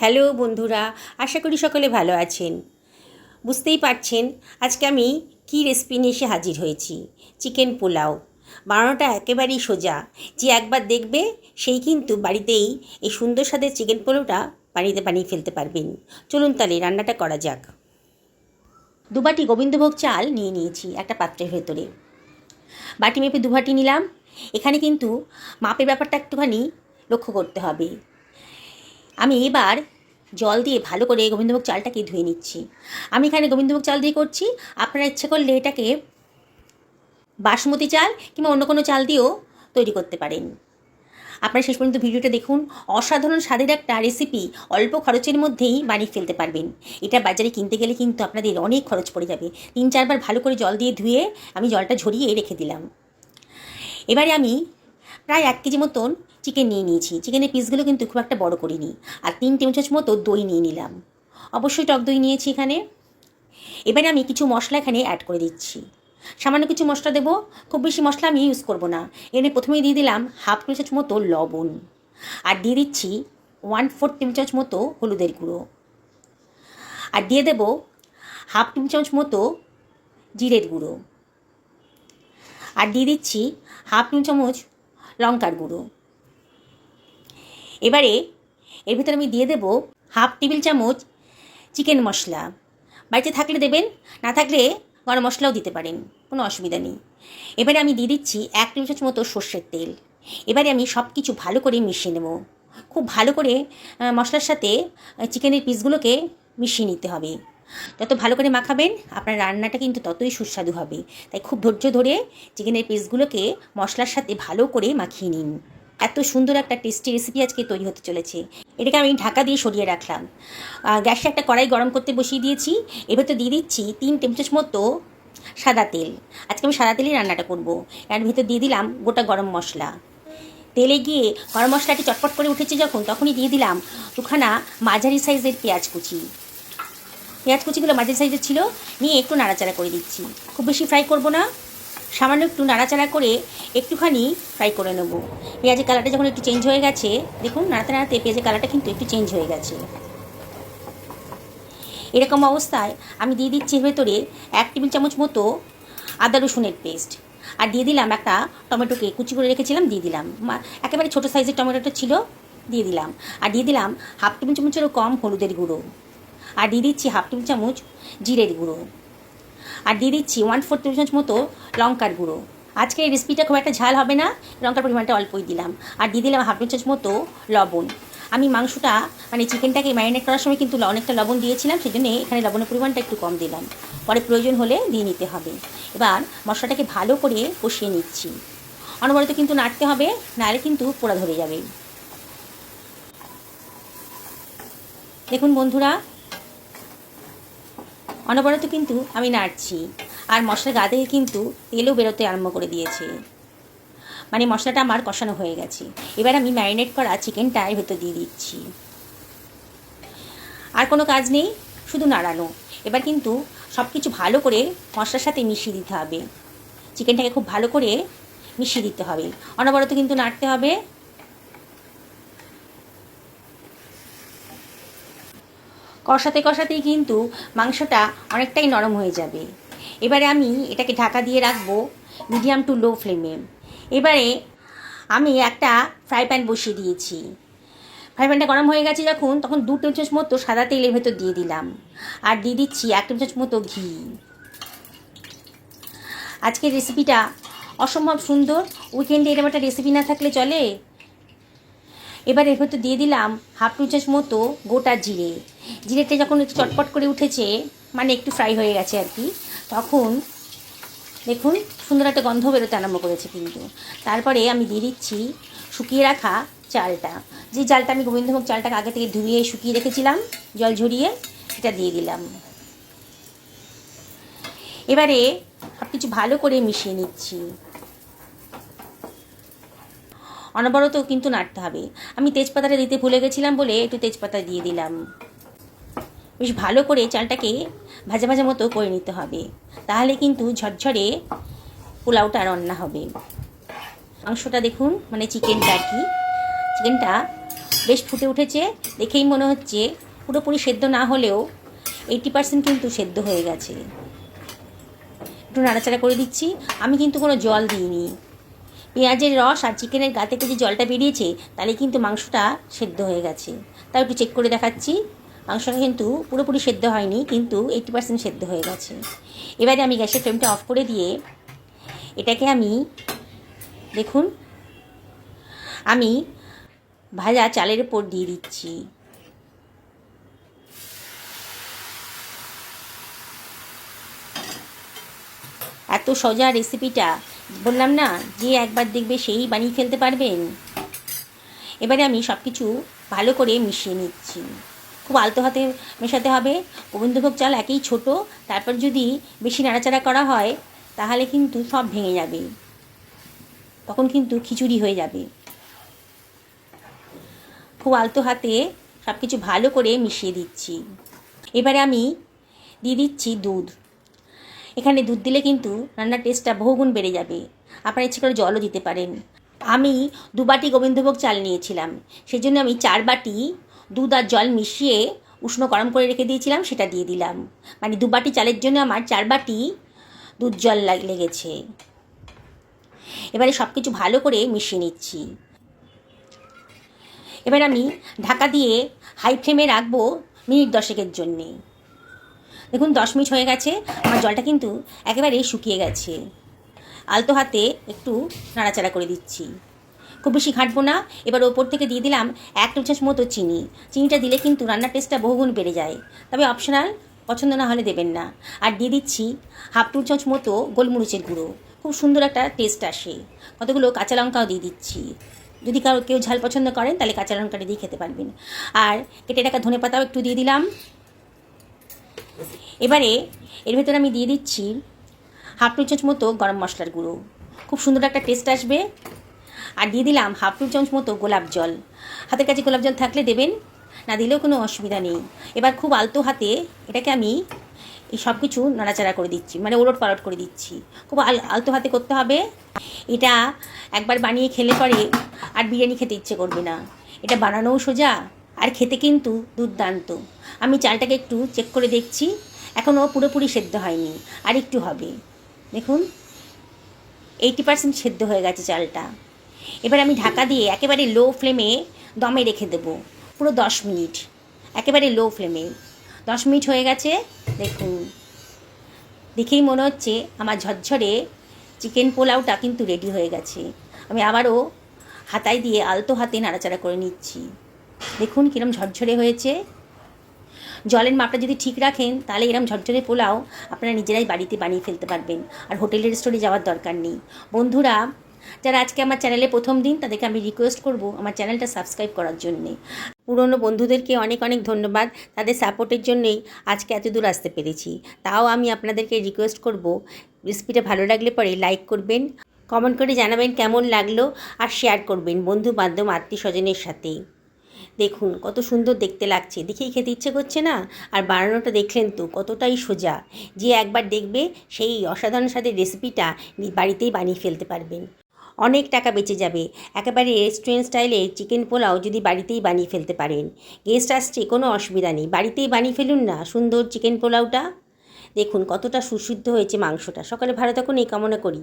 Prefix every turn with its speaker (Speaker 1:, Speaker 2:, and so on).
Speaker 1: Hello বন্ধুরা, আশা করি সকলে ভালো আছেন। বুঝতেই পারছেন, আজকে আমি কী রেসিপি নিয়ে এসে হাজির হয়েছি? চিকেন পোলাও। বানানোটা একেবারেই সোজা। যে একবার দেখবে, সেই কিন্তু বাড়িতেই এই সুন্দর স্বাদের চিকেন পোলাওটা বাড়িতে বানিয়ে ফেলতে পারবেন। চলুন তাহলে রান্নাটা করা যাক। দুবাটি গোবিন্দভোগ চাল নিয়ে নিয়েছি একটা পাত্রের ভেতরে। বাটি মেপে দুবাটি নিলাম। এখানে কিন্তু মাপের ব্যাপারটা একটুখানি লক্ষ্য করতে হবে। আমি এবার জল দিয়ে ভালো করে গোবিন্দভোগ চালটাকে ধুয়ে নিচ্ছি। আমি এখানে গোবিন্দভোগ চাল দিয়ে করছি। আপনারা ইচ্ছে করলে এটাকে বাসমতি চাল কিংবা অন্য কোনো চাল দিয়েও তৈরি করতে পারেন। আপনারা শেষ পর্যন্ত ভিডিওটা দেখুন। অসাধারণ স্বাদের একটা রেসিপি অল্প খরচের মধ্যেই বানিয়ে ফেলতে পারবেন। এটা বাজারে কিনতে গেলে কিন্তু আপনাদের অনেক খরচ পড়ে যাবে। তিন চারবার ভালো করে জল দিয়ে ধুয়ে আমি জলটা ঝরিয়ে রেখে দিলাম। এবারে আমি প্রায় এক কেজি মতন চিকেন নিয়ে নিয়েছি। চিকেনের পিসগুলো কিন্তু খুব একটা বড় করিনি। আর তিন টেবিল চামচ মতো দই নিয়ে নিলাম। অবশ্যই টক দই নিয়েছি এখানে। এবারে আমি কিছু মশলা এখানে অ্যাড করে দিচ্ছি। সামান্য কিছু মশলা দেবো। খুব বেশি মশলা আমি ইউজ করব না। এখানে প্রথমেই দিয়ে দিলাম হাফ টেবিল চামচ মতো লবণ। আর দিয়ে দিচ্ছি ওয়ান ফোর টেবিল চামচ মতো হলুদের গুঁড়ো। আর দিয়ে দেবো হাফ টেবিল চামচ মতো জিরের গুঁড়ো। আর দিয়ে দিচ্ছি হাফ টেবিল চামচ লঙ্কার গুঁড়ো। এবারে এর ভিতরে আমি দিয়ে দেবো হাফ টেবিল চামচ চিকেন মশলা। বাড়িতে থাকলে দেবেন, না থাকলে গরম মশলাও দিতে পারেন, কোনো অসুবিধা নেই। এবারে আমি দিয়ে দিচ্ছি এক টেবিল চামচ মতো সর্ষের তেল। এবারে আমি সব কিছু ভালো করে মিশিয়ে নেব। খুব ভালো করে মশলার সাথে চিকেনের পিসগুলোকে মিশিয়ে নিতে হবে। যত ভালো করে মাখাবেন, আপনার রান্নাটা কিন্তু ততই সুস্বাদু হবে। তাই খুব ধৈর্য ধরে চিকেনের পিসগুলোকে মশলার সাথে ভালো করে মাখিয়ে নিন। এত সুন্দর একটা টেস্টি রেসিপি আজকে তৈরি হতে চলেছে। এটাকে আমি ঢাকা দিয়ে সরিয়ে রাখলাম। গ্যাসে একটা কড়াই গরম করতে বসিয়ে দিয়েছি। এবার তো দিয়ে দিচ্ছি তিন টেবিল মতো সাদা তেল। আজকে আমি সাদা তেলেই রান্নাটা করব। এর ভিতর দিয়ে দিলাম গোটা গরম মশলা। তেলে গিয়ে গরম মশলাটি চটপট করে উঠেছে যখন, তখনই দিয়ে দিলাম দুখানা মাঝারি সাইজের পেঁয়াজ কুচি। পেঁয়াজ কুচিগুলো মাঝারি সাইজের ছিল, নিয়ে একটু নাড়াচাড়া করে দিচ্ছি। খুব বেশি ফ্রাই করব না। সামান্য একটু নাড়াচাড়া করে একটুখানি ফ্রাই করে নেব। পেঁয়াজের কালারটা যখন একটু চেঞ্জ হয়ে গেছে, দেখুন নাড়াতে নাড়াতে পেঁয়াজের কালারটা কিন্তু একটু চেঞ্জ হয়ে গেছে। এরকম অবস্থায় আমি দিয়ে দিচ্ছি ভেতরে এক টেবিল চামচ মতো আদা রসুনের পেস্ট আর দিয়ে দিলাম একটা টমেটোকে, কুচি করে রেখেছিলাম, দিয়ে দিলাম। একেবারে ছোটো সাইজের টমেটোটা ছিল, দিয়ে দিলাম। আর দিয়ে দিলাম হাফ টেবিল চামচেরও কম হলুদের গুঁড়ো। আর দিয়ে দিচ্ছি হাফ টেবিল চামচ জিরের গুঁড়ো। আর দিয়ে দিচ্ছি ওয়ান ফোর টেবিল চামচ মতো লঙ্কার গুঁড়ো। আজকে এই রেসিপিটা খুব একটা ঝাল হবে না, লঙ্কার পরিমাণটা অল্পই দিলাম। আর দিয়ে দিলাম হাফ টেবিল চামচ মতো লবণ। আমি মাংসটা মানে চিকেনটাকে ম্যারিনেট করার সময় কিন্তু অনেকটা লবণ দিয়েছিলাম সেই জন্য এখানে লবণের পরিমাণটা একটু কম দিলাম। পরে প্রয়োজন হলে দিয়ে নিতে হবে। এবার মশলাটাকে ভালো করে কষিয়ে নিচ্ছি। অনবরত কিন্তু নাড়তে হবে নাহলে কিন্তু পোড়া ধরে যাবে। দেখুন বন্ধুরা অনবরত কিন্তু আমি নাড়ছি, আর মশলার গা থেকে কিন্তু তেলও বেরোতে আরম্ভ করে দিয়েছে। মানে মশলাটা আমার কষানো হয়ে গেছে। এবার আমি ম্যারিনেট করা চিকেনটা এর ভেতর দিয়ে দিচ্ছি। আর কোনো কাজ নেই, শুধু নাড়ানো। এবার কিন্তু সব কিছু ভালো করে মশলার সাথে মিশিয়ে দিতে হবে। চিকেনটাকে খুব ভালো করে মিশিয়ে দিতে হবে। অনবরত কিন্তু নাড়তে হবে। কষাতে কষাতেই কিন্তু মাংসটা অনেকটাই নরম হয়ে যাবে। এবারে আমি এটাকে ঢাকা দিয়ে রাখব মিডিয়াম টু লো ফ্লেমে। এবারে আমি একটা ফ্রাই প্যান বসিয়ে দিয়েছি। ফ্রাই প্যানটা গরম হয়ে গেছে যখন, তখন দু চামচ মতো সাদা তেলের ভেতর দিয়ে দিলাম। আর দিয়ে দিচ্ছি এক চামচ মতো ঘি। আজকের রেসিপিটা অসম্ভব সুন্দর। উইকেন্ডে এরকম একটা রেসিপি না থাকলে চলে। এবার এর ভেতর দিয়ে দিলাম হাফ টু চামচ মতো গোটা জিরে। জিরেটা যখন একটু চটপট করে উঠেছে মানে একটু ফ্রাই হয়ে গেছে আর কি, তখন দেখুন সুন্দর একটা গন্ধ বেরোতে আরম্ভ করেছে কিন্তু। তারপরে আমি দিয়ে দিচ্ছি শুকিয়ে রাখা চালটা। যে চালটা আমি গোবিন্দভোগ চালটাকে আগে থেকে ধুয়ে শুকিয়ে রেখেছিলাম, জল ঝরিয়ে সেটা দিয়ে দিলাম। এবারে সব কিছু ভালো করে মিশিয়ে নিচ্ছি। অনবরত কিন্তু নাড়তে হবে। আমি তেজপাতাটা দিতে ভুলে গেছিলাম বলে একটু তেজপাতা দিয়ে দিলাম। বেশ ভালো করে চালটাকে ভাজা ভাজা মতো করে নিতে হবে। তাহলে কিন্তু ঝরঝরে পোলাওটা রান্না হবে। মাংসটা দেখুন মানে চিকেনটা কি। চিকেনটা বেশ ফুটে উঠেছে, দেখেই মনে হচ্ছে পুরোপুরি সেদ্ধ না হলেও এইটি পার্সেন্ট কিন্তু সেদ্ধ হয়ে গেছে। একটু নাড়াচাড়া করে দিচ্ছি। আমি কিন্তু কোনো জল দিইনি। পেঁয়াজের রস আর চিকেনের গা থেকে যে জলটা বেরিয়েছে, তাহলে কিন্তু মাংসটা সেদ্ধ হয়ে গেছে। তাও একটু চেক করে দেখাচ্ছি। মাংসটা কিন্তু পুরোপুরি সেদ্ধ হয়নি, কিন্তু এইটি পার্সেন্ট সেদ্ধ হয়ে গেছে। এবারে আমি গ্যাসের ফ্লেমটা অফ করে দিয়ে এটাকে আমি, দেখুন, আমি ভাজা চালের উপর দিয়ে দিচ্ছি। এত সোজা রেসিপিটা বললাম না যে একবার দেখবে সেই বানিয়ে ফেলতে পারবেন? এবারে আমি সব কিছু ভালো করে মিশিয়ে নিচ্ছি। খুব আলতো হাতে মেশাতে হবে। গোবিন্দভোগ চাল একেই ছোট, তারপর যদি বেশি নাড়াচাড়া করা হয়, তাহলে কিন্তু সব ভেঙে যাবে। তখন কিন্তু খিচুড়ি হয়ে যাবে। খুব আলতো হাতে সব কিছু ভালো করে মিশিয়ে দিচ্ছি। এবারে আমি দিয়ে দিচ্ছি দুধ। এখানে দুধ দিলে কিন্তু রান্নার টেস্টটা বহুগুণ বেড়ে যাবে। আপনারা ইচ্ছে করে জলও দিতে পারেন। আমি দু বাটি গোবিন্দভোগ চাল নিয়েছিলাম। সেই জন্য আমি চার বাটি দুধ আর জল মিশিয়ে উষ্ণ গরম করে রেখে দিয়েছিলাম, সেটা দিয়ে দিলাম। মানে দু বাটি চালের জন্য আমার চার বাটি দুধ জল লাগ- লেগেছে। এবারে সব কিছু ভালো করে মিশিয়ে নিচ্ছি। এবার আমি ঢাকা দিয়ে হাই ফ্লেমে রাখব মিনিট দশেকের জন্যে। দেখুন, দশ মিনিট হয়ে গেছে, আমার জলটা কিন্তু একেবারে শুকিয়ে গেছে। আলতো হাতে একটু নাড়াচাড়া করে দিচ্ছি। খুব বেশি ঘাঁটবো না। এবার ওপর থেকে দিয়ে দিলাম এক চামচ মতো চিনি। চিনিটা দিলে কিন্তু রান্নার টেস্টটা বহুগুণ বেড়ে যায়। তবে অপশনাল পছন্দ না হলে দেবেন না। আর দিয়ে দিচ্ছি হাফ টু চামচ মতো গোলমরিচের গুঁড়ো। খুব সুন্দর একটা টেস্ট আসে। কতগুলো কাঁচা লঙ্কাও দিয়ে দিচ্ছি। যদি কারও, কেউ ঝাল পছন্দ করেন, তাহলে কাঁচা লঙ্কাটা দিয়ে খেতে পারবেন। আর কেটে রাখা ধনে পাতাও একটু দিয়ে দিলাম। এবারে এর ভেতরে আমি দিয়ে দিচ্ছি হাফ টু চামচ মতো গরম মশলার গুঁড়ো। খুব সুন্দর একটা টেস্ট আসবে। আর দিয়ে দিলাম হাফ টু চামচ মতো গোলাপ জল। হাতের কাছে গোলাপ জল থাকলে দেবেন, না দিলেও কোনো অসুবিধা নেই। এবার খুব আলতো হাতে এটাকে আমি এই সব কিছু নাড়াচাড়া করে দিচ্ছি মানে ওলট পালট করে দিচ্ছি। খুব আল, আলতো হাতে করতে হবে। এটা একবার বানিয়ে খেলে পরে আর বিরিয়ানি খেতে ইচ্ছে করবে না। এটা বানানোও সোজা আর খেতে কিন্তু দুর্দান্ত। আমি চালটাকে একটু চেক করে দেখছি এখনও পুরোপুরি সেদ্ধ হয়নি। আর একটু হবে। দেখুন এইটি পার্সেন্ট সেদ্ধ হয়ে গেছে চালটা। এবার আমি ঢাকা দিয়ে একেবারে লো ফ্লেমে দমে রেখে দেবো। পুরো দশ মিনিট। একেবারে লো ফ্লেমে দশ মিনিট হয়ে গেছে, দেখুন। দেখেই মনে হচ্ছে আমার ঝরঝরে চিকেন পোলাওটা কিন্তু রেডি হয়ে গেছে। আমি আবারও হাতায় দিয়ে আলতো হাতে নাড়াচাড়া করে নিচ্ছি। দেখুন কিরম ঝরঝরে হয়েছে। জলের মাপটা যদি ঠিক রাখেন, তাহলে এরম ঝরঝরে পোলাও আপনারা নিজেরাই বাড়িতে বানিয়ে ফেলতে পারবেন। আর হোটেলের রেস্টোরে যাওয়ার দরকার নেই। বন্ধুরা যারা আজকে আমার চ্যানেলে প্রথম দিন, তাদেরকে আমি রিকোয়েস্ট করব আমার চ্যানেলটা সাবস্ক্রাইব করার জন্যে। পুরনো বন্ধুদেরকে অনেক অনেক ধন্যবাদ। তাদের সাপোর্টের জন্যই আজকে এত দূর আসতে পেরেছি। তাও আমি আপনাদেরকে রিকোয়েস্ট করব। রেসিপিটা ভালো লাগলে পরে লাইক করবেন কমেন্ট করে জানাবেন কেমন লাগল আর শেয়ার করবেন বন্ধু বান্ধব আত্মীয় স্বজনের সাথে। দেখুন, কত সুন্দর দেখতে লাগছে। দেখেই খেতে ইচ্ছে করছে না? আর বানানোটা দেখলেন তো, কতটাই সোজা। যে একবার দেখবে, সেই অসাধারণ স্বাদের রেসিপিটা বাড়িতেই বানিয়ে ফেলতে পারবেন। অনেক টাকা বেঁচে যাবে। একেবারে রেস্টুরেন্ট স্টাইলে চিকেন পোলাও যদি বাড়িতেই বানিয়ে ফেলতে পারেন। গেস্ট আসছে, কোনো অসুবিধা নেই। বাড়িতেই বানিয়ে ফেলুন না, সুন্দর চিকেন পোলাওটা। দেখুন কতটা সুসিদ্ধ হয়েছে মাংসটা। সকালে ভালো থাকুন, এই কামনা করি।